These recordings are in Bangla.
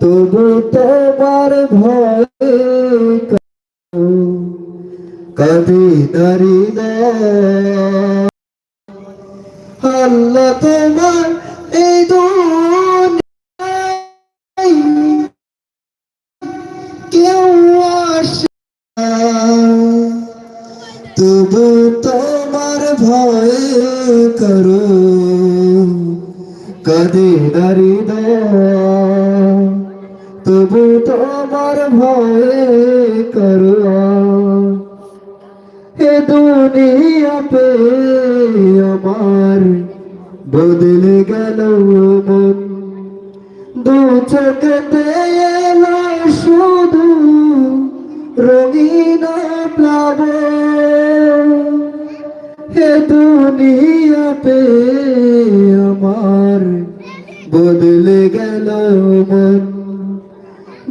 তবু তোমার ভয়ে কবি নারী আল্লাহ তোমার এই কেউ আসে তবু তোমার ভয় করো কদে নারী তবু তোমার ভয়ে করো। এ দুনিয়া পে আমার, বদলে গেল মন। দু চোখতে এলো শুধু রঙিন প্লাবন। হে দুনিয়া পে আমার, বদলে গেল মন।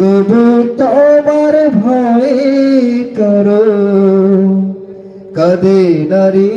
তবু তোমার ভয় করো কদে নারী